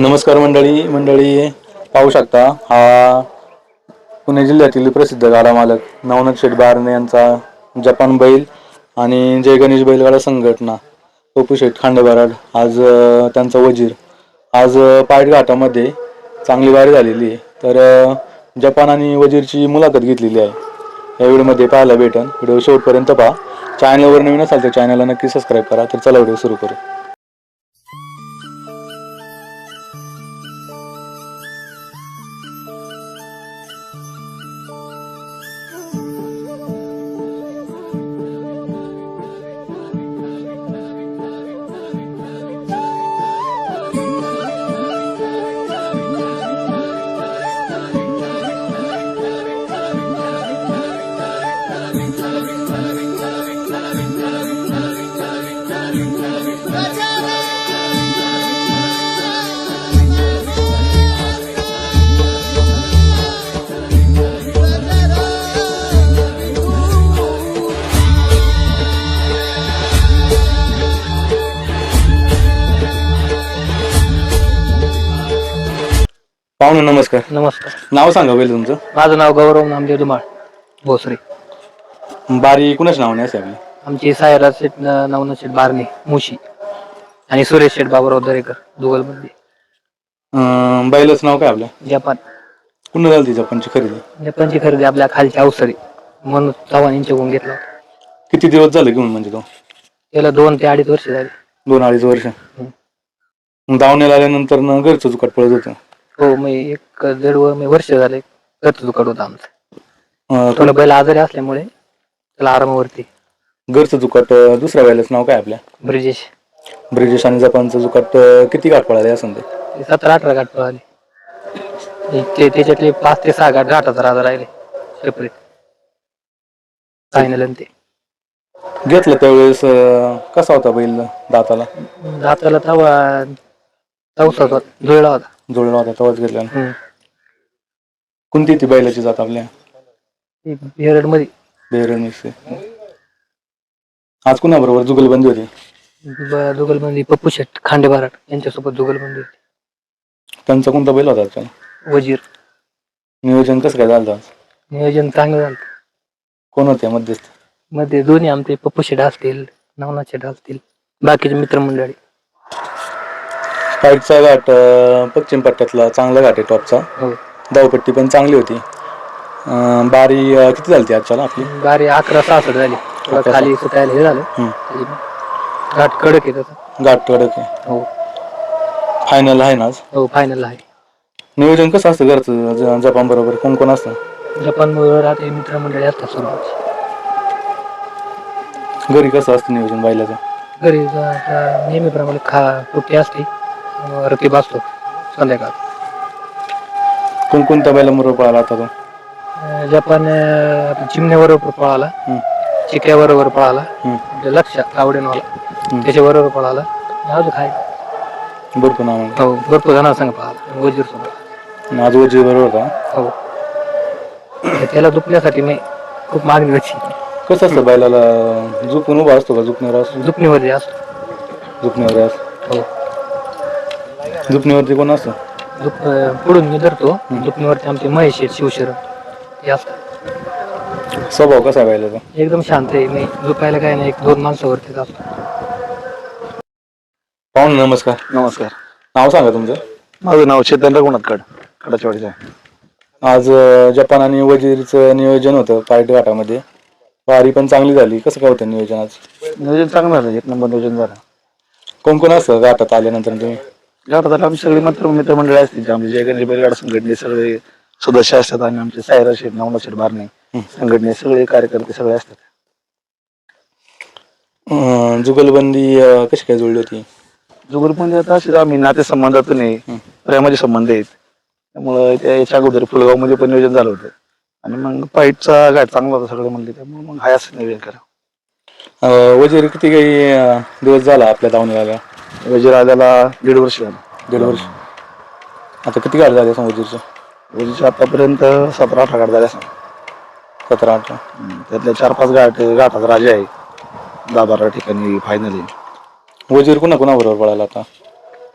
नमस्कार मंडळी मंडळी पाहू शकता हा पुणे जिल्ह्यातील प्रसिद्ध गाडा मालक नवनाथ शेठ बारणे यांचा जपान बैल आणि जय गणेश बैलगाडा संघटना पप्पू शेठ खांडेबराड आज त्यांचा वजीर. आज पायटघाटामध्ये पायट घाटामध्ये चांगली वारी झालेली आहे. तर जपान आणि वजीरची मुलाखत घेतलेली आहे. या व्हिडिओमध्ये पाहायला भेटन. व्हिडिओ शेवटपर्यंत पहा. चॅनलवर नवीन असाल तर चॅनलला नक्की सबस्क्राईब करा. तर चला व्हिडिओ सुरू करू पाहुणे नमस्कार. नमस्कार. नाव सांगा पहिले तुमचं. माझं नाव गौरव नामदेव दुमाळ भोसरे. बारी कुणाच नावाने असे आपली? आमची सायराज शेठ न- नवनाथ शेठ बारणे मुशी आणि सुरेश शेठ बाबूराव दरेकर अं, बैलाचं नाव काय आपलं? जपान. पुन्हा झाली ती जपानची खरेदी? जपानची खरेदी आपल्या खालच्या अवसरी म्हणून चव्हाण यांच्याकडून घेतला होता. किती दिवस झाले घेऊन म्हणजे तो? त्याला दोन ते अडीच वर्ष झाली. दोन अडीच वर्ष. मग दावण्याला आल्यानंतर न घरचं जुकाट पळत होतं. हो मी एक दीड मी वर्ष झाले दुकान होतं आमचं. अं, थोडं बैल आजारी असल्यामुळे त्याला आरामावरती. घरचं जुकाट अं, दुसऱ्या बैलाचं नाव काय आपल्या? ब्रिजेश. ब्रिजेश आणि जपानचं जुकाट अं, किती गाठ पळाले असं ते ते सतरा अठरा गाठ पळाले. ते त्याच्यातले पाच ते सहा गाठ घाटाचा राजा राहिले. सेपरेट फायनल ते. घेतलं त्यावेळेस अं, कसा होता बैल दाताला? दाताला तवा चौसा होता जुळला होता. जोडला होता तेव्हाच घेतला हम्म. कोणती ती बैलाची जात आपल्या? ती बिहरडमध्ये बेरड मिक्स आज कुणाबरोबर जुगलबंदी होती? ब- जुगलबंदी पप्पू शेट खांडे बाराट यांच्यासोबत जुगलबंदी होती. त्यांचा कोणता बैल होता वजीर. नियोजन कसं काय झालं आज? नियोजन चांगलं झालं. कोण होते मध्यस्थ? मध्ये दोन्ही आमचे पप्पू शेट असतील नवनाथ शेट असतील बाकीचे मित्रमंडळी. पाईटचा घाट अं, पश्चिम पट्ट्यातला चांगला घाट आहे टॉपचा. हो. धावपट्टी पण चांगली होती. अं, बारी अं, किती झाली आजच्याला आपली? बारी अकरा सहासष्ट झाली. थोडं खाली सुटायला हे झालं. हम्म. घाट कडक आहे तसं घाट कडक आहे. हो. फायनल आहे ना आज? हो फायनल आहे. नियोजन कसं असतं घरचं ज- जपान बरोबर? कोण कोण असतं? जपान राहते मित्रमंडळी असतात सर्व. घरी कसं असतं नियोजन बैलाचं? घरी जा- जा- नेहमीप्रमाणे खा सुट्टी असते. रतीब असतो संध्याकाळ. कोणकोणत्या बैलाबरोबर पळाला आता तो? जपान चिमण्याबरोबर पळाला. हम्म. चिक्याबरोबर पळाला. हम्म. लक्ष आवडेनवाला. त्याच्याबरोबर पळाला. अजून काय? भरपूर नाव आहे. हो भरपूर जणांना सांग पळाला वजीर सोबत आणि आज वजी बरोबर होता? हो. त्याला दुखण्यासाठी मी खूप मागणी होती. कसं असतं बैलाला? झुकून उभा असतो का? झुकण्यावर असतो? दुखणीमध्ये असतो. झुकण्यावर असतो. हो. झुकण्यावरती कोण असतं? दुख अं, पुढून मी धरतो. दुखणीवरती आमचे महेश आहेत शिवशरण. हे असतात. स्वभाव कसा आहे बैलाचा एकदम शांत आहे. मी झुकायला काय नाही. एक दोन माणसावरतीच असतो. पाहुणे नमस्कार. नमस्कार. नाव सांगा तुमचं. माझं नाव चेतन रघुनाथ कड कडाचवाडीचं आहे. आज अं, जपान आणि वजीरचं नियोजन होतं पार्टी घाटामध्ये वारी पण चांगली झाली. कसं काय होतं नियोजन आज? नियोजन चांगलं झालं. एक नंबर नियोजन झालं. कोण कोण असतं? घाटात आल्यानंतर तुम्ही? आले आमची सगळी मित्र मित्रमंडळी असतील आमचे जय गणेश बैलगाडा संघटने सगळे सदस्य असतात आणि आमचे सायरा शेठ नवनाथ शेठ बारणे संघटने सगळे कार्यकर्ते सगळे असतात. अं, जुगलबंदी अं, कशी काय जुळली होती? जुगलबंदी आता असेच आम्ही नातेसंबंधातून आहे प्रेमाचे संबंध आहेत. त्यामुळं त्या याच्या अगोदर फुलगावमध्ये पण नियोजन झालं होतं. आणि मग पाईटचा घाट चांगला होता सगळे म्हणले त्यामुळे मग हाय असं नियोजन करा अं, वजीर किती काही अं, दिवस झाला आपल्या धावण्याला वजीर आल्याला दीड वर्ष झालं. दीड वर्ष. आता किती गाडी झाली असं वजीरच्या वजीरच्या आतापर्यंत सतरा अठरा गाठ झाल्या असतील. सतरा अठरा. हम्म, त्यातल्या चार पाच घाट घाटाचा राजा आहे. दहा बारा ठिकाणी फायनल आहे. वजीर कुणा कुणाबरोबर पळाला आता?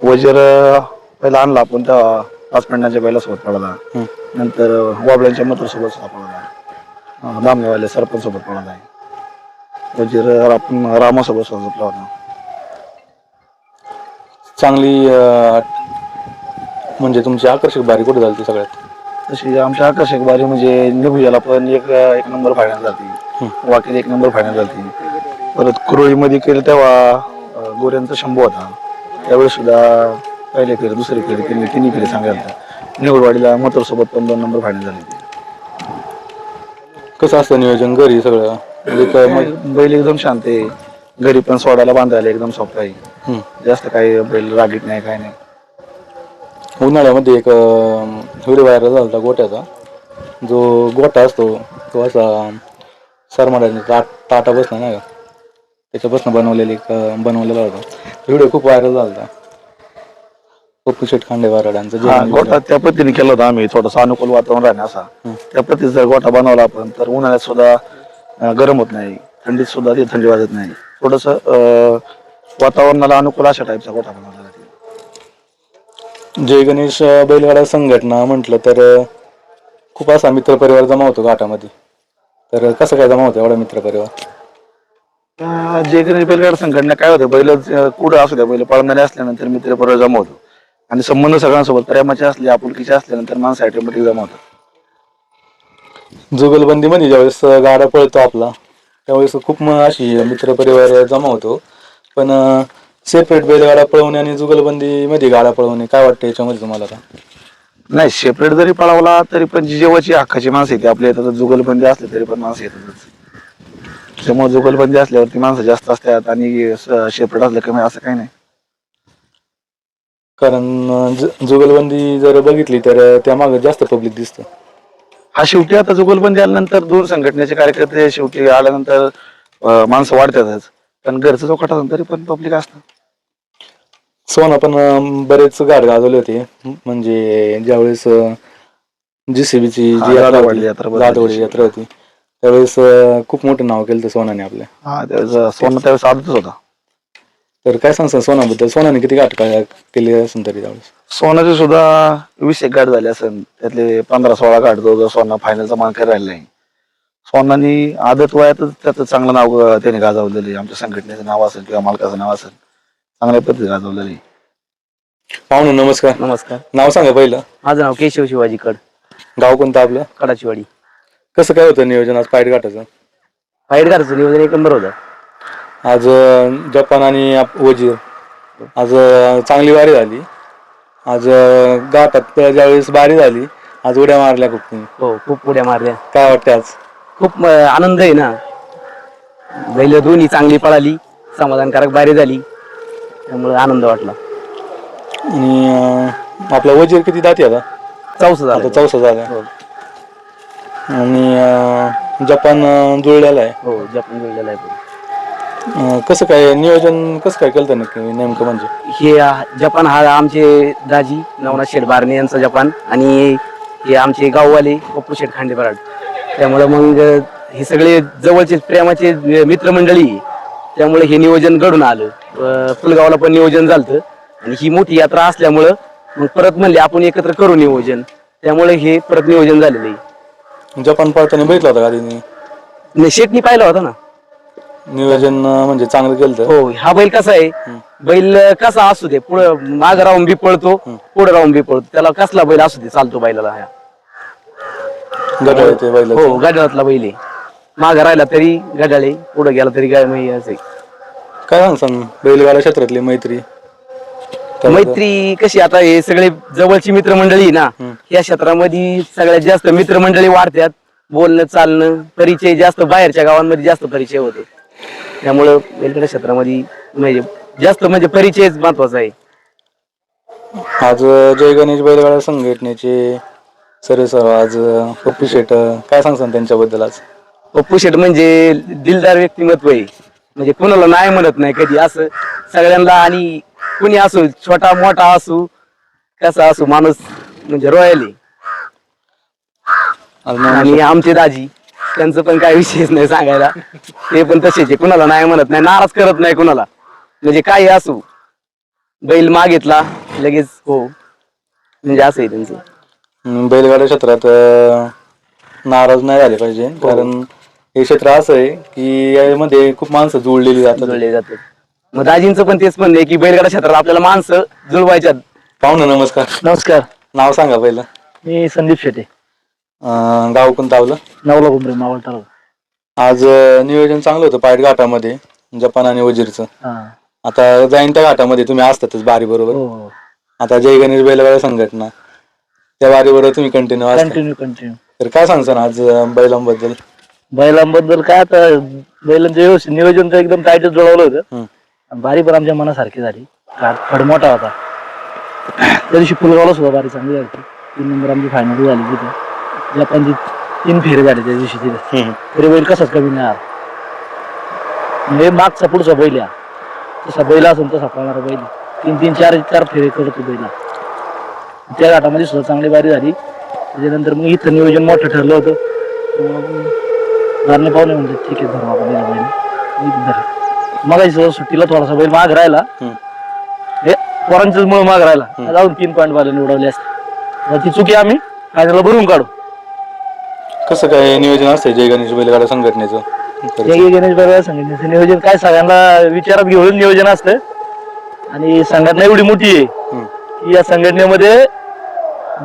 वजीर अं, पहिला आणला आपण तेव्हा पाच मिनिटांच्या बैला सोबत पळाला. हं. नंतर वाबळ्यांच्या मथुर सोबत सुद्धा पळाला. अं, दामनेवाले सरपंच सोबत पळाला. आहे वजीर आपण रामासोबत सोबत पळाला. चांगली अं, म्हणजे तुमची आकर्षक बारी कुठे झाली ती सगळ्यात? तशी आमच्या आकर्षक बारी म्हणजे निभुजाला पण एक एक नंबर फायनल झाली. वाकीत एक नंबर फायनल झाली. परत कुरळीमध्ये केलं तेव्हा अं, गोऱ्यांचा शंभू होता. त्यावेळेस सुद्धा पहिले फेरी दुसरी फेरी केली तिन्ही फेरी चांगल्या होत्या निवडवाडीला मथुर सोबत पण दोन नंबर फायनल झाली. होती. कसं असतं नियोजन घरी सगळं? म्हणजे मग- बैल एकदम शांत आहे. घरी पण सोडायला बांधायला एकदम सोपं आहे. जास्त काही बैल रागीत नाही काय नाही. उन्हाळ्यामध्ये एक व्हिडिओ व्हायरल झाला होता गोट्याचा. जो गोटा असतो तो असा सरमाड्याने ताट ताटा बसला नाही का? त्याच्यापासून बनवलेली एक बनवलेला होता. व्हिडिओ खूप व्हायरल झाला होता. पप्पू खांडे वाराडांचा हा गोठा त्या पद्धतीने केला होता आम्ही थोडासा अनुकूल वातावरण राहणे असा. त्या पद्धतीचा जर गोठा बनवला आपण तर उन्हाळ्यात सुद्धा अं, गरम होत नाही. थंडीत सुद्धा ती थंडी वाजत नाही. थोडस वातावरणाला अनुकूल अशा टाईपचा गोठा बनवला जय गणेश बैलगाडा संघटना म्हटलं तर खूप असा मित्रपरिवार जमा होतो घाटामध्ये. तर कसं काय जमा होतो एवढा मित्रपरिवार? अं, जे काही बैलगाड संघटना काय होतं बैल कुठं असू द्या बैल पळणारे असल्यानंतर मित्र बरोबर जमा होतो. आणि संबंध सगळ्यांसोबत प्रेमाचे असले आपुलकीचे असल्यानंतर माणसं ऑटोमॅटिक जमा होतात. जुगलबंदीमध्ये ज्यावेळेस अं, गाडा पळतो आपला त्यावेळेस खूप म अशी मित्रपरिवार जमा होतो. पण सेपरेट बैलगाडा पळवणे आणि जुगलबंदी मध्ये गाडा पळवणे काय वाटतं याच्यामध्ये तुम्हाला आता? नाही सेपरेट जरी पळावला तरी पण जी जेव्हाची हक्काची माणसं येते आपल्या येतात जुगलबंदी असले तरी पण माणसं येतातच त्यामुळे जुगलबंदी असल्यावरती माणसं जास्त असतात आणि सेपरेट असलं कमी असं काही नाही. कारण जु- जुगलबंदी जर बघितली तर अं, त्यामागे जास्त पब्लिक दिसतं. हा शेवटी आता जुगलबंदी आल्यानंतर दोन संघटनेचे कार्यकर्ते शेवटी आल्यानंतर अं, माणसं वाढतातच. पण घरचं चौकट असेल तरी पण पब्लिक असतं. सोना पण अं, बरेच गाड गाजवले होते. म्हणजे ज्यावेळेस जीसीबीची हा, जी यात्रा जाधववाडी होती, यात्रा जाधववाडी. यात्रा होती त्यावेळेस अं, खूप मोठं नाव केलं होतं सोनाने आपल्या. हा त्यावेळेस सोनं त्यावेळेस आदतच होता. तर काय सांगसान सोनाबद्दल? सोनाने किती गाठ काय केली असेल तरी त्यावेळेस? सोनाचे सुद्धा वीस एक गाठ झाले असेल. त्यातले पंधरा सोळा गाठ जवळजवळ सोना फायनलचा मानकर राहिला नाही सोनानी आदत वयातच त्याचं चांगलं नाव त्याने गाजवलेलं आहे. आमच्या संघटनेचं नाव असेल किंवा मालकाचं नाव असेल चांगल्या पद्धतीने गाजवलेलं आहे. पाहुणे नमस्कार. नमस्कार. नाव सांगा पहिलं. माझं नाव केशव शिवाजी कड गाव कोणतं आपलं? कडाचीवाडी. कसं काय होतं नियोजन आज पायट घाटाचं? फाईट करायचं नियोजन एक नंबर होतं. आज अं, जपान आणि आप- वजीर. आज अं, चांगली वारी झाली. आज अं, घाटात ज्यावेळेस बारी झाली आज उड्या मारल्या खूप हो खूप उड्या मारल्या. काय वाटतं आज? खूप आनंद आहे ना. बैल दोन्ही चांगली पळाली समाधानकारक बारी झाली त्यामुळे आनंद वाटला. आणि अं, आपला वजीर किती दाती आता? चौसा आता झाला चौसा झाला. हो. आणि अं, जपान अं, जुळलेला आहे. हो जपान गेलेला आहे. अं, कसं काय नियोजन कसं काय केलं नक्की नेमकं म्हणजे? हे आ, जपान हा आमचे दाजी नवनाथ शेठ बारणे यांचा जपान आणि हे आमचे गाववाले पप्पू शेठ खांडे बराड त्यामुळे मग हे सगळे जवळचे प्रेमाचे मित्रमंडळी त्यामुळे हे नियोजन घडून आलं. अं, फुलगावला पण नियोजन झालं आणि ही मोठी यात्रा असल्यामुळं मग परत म्हणले आपण एकत्र करू नियोजन. त्यामुळे हे परत नियोजन झालेलं आहे. जपान पळताना बघितलं होतं का तिने शेठनी पाहिला होता ना? नियोजन अं, म्हणजे चांगलं केलं होतं. हो हा बैल कसा आहे? बैल कसा असू दे पुढं माग राहून बी पळतो पुढे राहून बी पळतो. त्याला कसला बैल असू दे चालतो बैलाला हा. गटाळ येते बैलाचं. हो गाड्यातला बैल आहे. माग राहिला तरी गाड्याळे पुढे गेला तरी गाय म्हणजे असं. काय सांगसान बैलगाडा क्षेत्रातली मैत्री. त्याबद्दल? मैत्री कशी आता हे सगळे जवळची मित्रमंडळी आहे ना या क्षेत्रामध्ये सगळ्यात जास्त मित्रमंडळी वाढतात. बोलणं चालणं परिचय जास्त बाहेरच्या गावांमध्ये जास्त परिचय होतो. त्यामुळं वेलकड्या क्षेत्रामध्ये म्हणजे जास्त म्हणजे परिचयच महत्त्वाचा आहे. आज जय गणेश बैलगाडा संघटनेचे सर सर आज पप्पू शेट काय सांगसान त्यांच्याबद्दल आज? पप्पू शेट म्हणजे दिलदार व्यक्तिमत्व आहे. म्हणजे कुणाला नाही म्हणत नाही कधी. असं सगळ्यांना आणि कुणी असो छोटा मोठा असो कसा असो माणूस म्हणजे रॉयल आहे. आणि आमचे दाजी त्यांचं पण काय विशेष नाही सांगायला. ते पण तसेच आहे. कुणाला नाही म्हणत नाही नाराज करत नाही कुणाला. म्हणजे काही असो बैल मागितला लगेच हो. म्हणजे असं आहे त्यांचं. अं, बैलगाड्या क्षेत्रात अं, नाराज नाही झाले पाहिजे. कारण हे क्षेत्र असं आहे की यामध्ये खूप माणसं जुळलेली जातात. जुळले जातात. मग दाजींचं पण तेच म्हणणं आहे की बैलगाडा क्षेत्रात आपल्याला माणसं जुळवायच्यात. पाहुणं नमस्कार. नमस्कार. नाव सांगा पहिलं. मी संदीप शेटे. अं, गाव कोणतं आवलं नवला गुंबरे मावळ तालुका. आज अं, नियोजन चांगलं होतं पायट घाटामध्ये जपान आणि वजीरचं. हा. आता जाईन त्या घाटामध्ये तुम्ही असतातच बारी बरोबर. हो. आता जय गणेश बैलगाडा संघटना. त्या बारीबरोबर तुम्ही कंटिन्यू असता कंटिन्यू कंटिन्यू तर काय सांगसान आज अं, बैलांबद्दल? बैलांबद्दल काय आता बैलांचं व्यवस्थित नियोजन तर एकदम टाईटच जुळवलं होतं. आणि बारी पण आमच्या मनासारखी झाली. घाट फड मोठा होता. त्या दिवशी फुलगावला सुद्धा बारी चांगली झाली. तीन नंबर आमची फायनल झाली तिथे. जपानची तीन फेरे झाले त्या दिवशी तिथे. हम्म. तरी बैल कसाच कमी नाही आला. म्हणजे मागचा पुढचा बैल या तसा बैल असेल तसा पळणारा बैल तीन तीन चार चार फेरे करतो बैला त्या घाटामध्ये सुद्धा चांगली बारी झाली. त्याच्यानंतर मग इथं नियोजन मोठं ठरलं होतं. घरने पाहुणे म्हणजे ठीक आहे धर्म आपण बैल. मग सुट्टीला थोडासा बैल माग राहिला. हे. पोरांच्याच मुळे माग राहिला. जाऊन तीन पॉईंट वाले निवडवले असते. ती चुकी आम्ही फायनलला भरून काढू. कसं काय नियोजन असतंय जय गणेश बैलगाडा संघटनेचं? हे गणेश बाबा सांगितलं नियोजन काय सगळ्यांना विचारात घेऊन नियोजन असतं. आणि संघटना एवढी मोठी आहे. या संघटनेमध्ये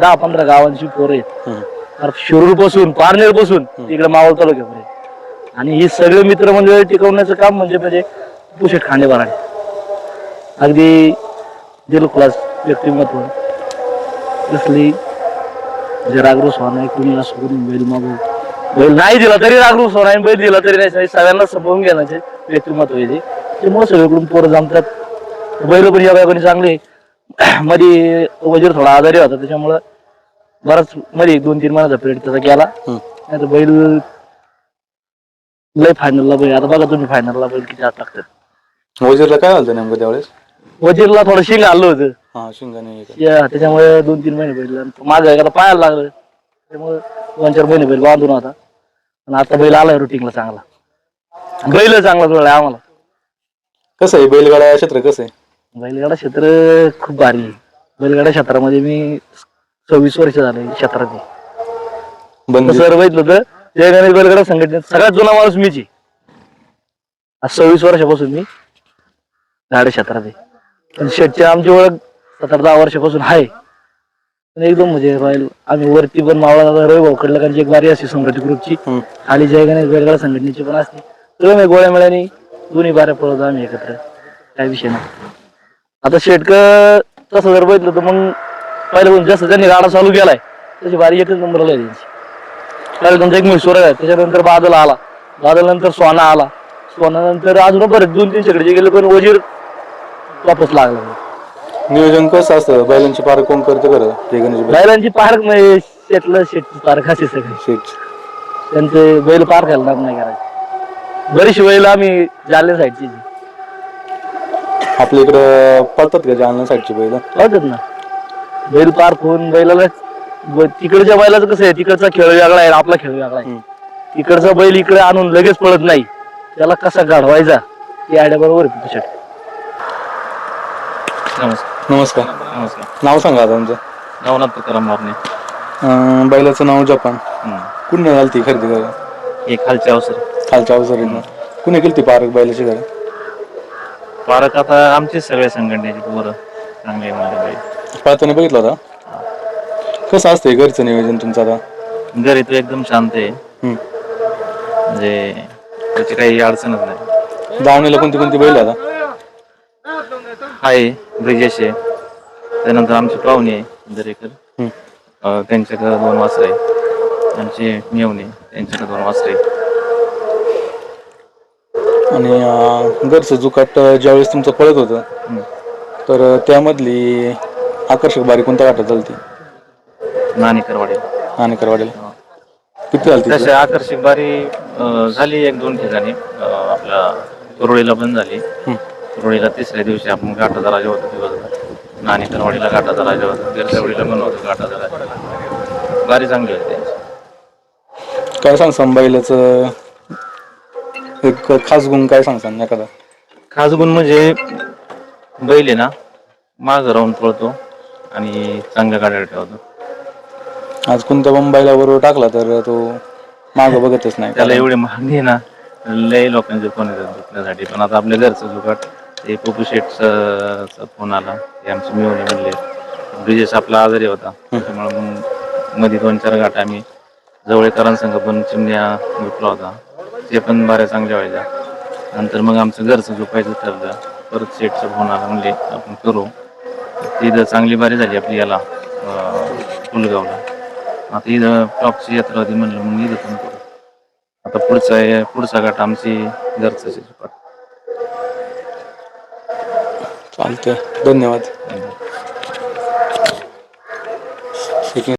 दहा पंधरा गावांची पोरं आहेत. शिरूरपासून पारनेरपासून तिकडे मावळ तालुक्यापर्यंत आणि ही सगळे मित्र म्हणजे टिकवण्याचं काम म्हणजे म्हणजे पुशेट खांडे बराडे अगदी दिल क्लास व्यक्तिमत्व. कसली जे रागरू सोना कुणी असो कुणी बैल मागू. बैल नाही दिला तरी रागरू सोना बैल दिला तरी नाही. सगळ्यांना संपवून घेण्याचे व्यक्तिमत्व आहे ते त्यामुळे सगळीकडून पोरं जमतात. बैल पण या कोणी चांगले मध्ये वजीर थोडा आजारी होता त्याच्यामुळं बराच मध्ये एक दोन तीन महिन्याचा पिरियड त्याचा गेला. नाही तर बैल लय फायनलला बैल. आता बघा तुम्ही फायनलला बैल किती हात टाकतात वजीरला काय झालं नेमकं त्यावेळेस? वजीरला थोडं शिंग आलं होतं. हा शिंगाने. या- त्याच्यामुळे दोन तीन महिने बैल माझं एखादा पायाला लागलं. त्यामुळे दोन चार महिने बैल बांधून होता. आणि आता बैल आलाय रुटीनला चांगला. बैल चांगला आम्हाला. कसं आहे? बैलगाडा क्षेत्र कसं आहे? बैलगाडा क्षेत्र खूप भारी आहे. बैलगाडा क्षेत्रामध्ये मी सव्वीस वर्ष झाले क्षेत्रात आहे. बंदी. सर बघितलं तर जय गणेश बैलगाडा संघटनेत सगळ्यात जुना माणूस मीच आहे. आज सव्वीस वर्षापासून मी गाड्या क्षेत्रात आहे. पण शेटची आमची ओळख सतरा दहा वर्षापासून आहे. पण एकदम म्हणजे राहील आम्ही वरती पण मावळा दादा रवी भाऊ कडलकांची एक बारी असते संघटित ग्रुपची हम्म. खाली जय गणेश बैलगाडा संघटनेची पण असते. तर मी गोळ्या मिळाली दोन्ही बाऱ्या पळवतो आम्ही एकत्र. काय विषय नाही. आता शेटक तसं जर बघितलं तर मग पहिलं जसं त्यांनी गाडा चालू केलाय तशी बारी एकच नंबरला आहे त्यांची. त्यांचा एक मिसोर आहे त्याच्यानंतर बादल आला. बादल नंतर सोना आला. सोना नंतर अजून बरेच दोन तीन शेकडे गेले पण वजीर वापस लागला. नियोजन कसं असतं? बैलांची पार कोण करतं बैल बैलांची पार्क म्हणजे शेतलं शेतची पार्क असे सगळे. शेठ त्यांचे बैल पार घालणार नाही करायचे. बरीचशी बैल आम्ही जालन्या साईडची आपल्या इकडं पळतात का जालना साईडची बैल? कळतात ना. बैल पार्क होऊन बैलाला ब- तिकडच्या बैलाचं कसं आहे तिकडचा खेळ वेगळा आहे आपला खेळ वेगळा आहे. हम्म. तिकडचा बैल इकडे आणून लगेच पळत नाही. त्याला कसा घडवायचा ती आयडिया बरोबर आहे नमस्कार. नमस्कार. नमस्कार. नाव सांगा आता तुमचं. नवनाथ तुकाराम मारणे अं, बैलाचं नाव जपान. कुणी झाली ती खरेदी करायला? हे खालचे अवसर. खालच्या अवसरीनं कुणी केली ती पारक बैलाची घर पारक आता आमचे सगळे संघटनेचे पोरं चांगले बाई. पाहताना बघितलं होता? कसं असतंय घरचं नियोजन तुमचं आता? घरी तो एकदम शांत आहे. हम्म. म्हणजे त्याची काही अडचणच नाही. दावणीला कोणती कोणती बैल आहे आता? आहे ब्रिजेश आहे. त्यानंतर आमचे पाहुणे आहे दरेकर. हम्म. अं, त्यांच्याकडे दोन वासर आहे आमचे मेवणे त्यांच्याकडे दोन वासर आहे आणि अं, घरचं जुकाट अं, ज्यावेळेस तुमचं पळत होतं. तर अं, त्यामधली आकर्षक बारी कोणत्या घाटात झाली नाणी करवाडे आणि करवाडेला किती झाली तसे आकर्षक बारी अं, झाली एक दोन ठिकाणी. अं, आपल्या कुरळीला पण झाली. कुरळीला तिसऱ्या दिवशी आपण घाटाचा राजा होतो दिवसभर. नाणी करवाडीला घाटाचा राजा होता. गिरसवडीला पण होतो घाटाचा राजा. बारी चांगली होती. त्यांची. काय सांगसान बैलाचं एक खास गुण काय सांगसान एखादा? खास गुण म्हणजे बैल आहे ना मागं राहून पळतो आणि चांगल्या गाड्या ठेवतो. आज कोणत्या मुंबईला बरोबर टाकला तर तो मागं बघतच नाही. त्याला एवढे मागणी आहे ना लय लोकांचे फोन येतात दुखण्यासाठी पण आता आपल्या घरचं जुगाट ते पोपू शेटचा फोन आला ते आमचे मिळवले म्हणले ब्रिजेश आपला आजारी होता त्याच्यामुळे मग मध्ये दोन चार गाठ आम्ही जवळकरांसंग पण चिमण्या झुकला होता. ते पण बऱ्या चांगल्या व्हायच्या. नंतर मग आमचं घरचं झोपायचं ठरलं. परत शेटचा फोन आला म्हणले आपण करू. तिथं चांगली बारी झाली आपली याला पुलगावला आता इथं टॉपची यात्रा होती म्हणलं मग इथं पण करू. आता पुढचा पुढचा गट आमची घरचं आहे. चालतंय. धन्यवाद. धन्यवाद.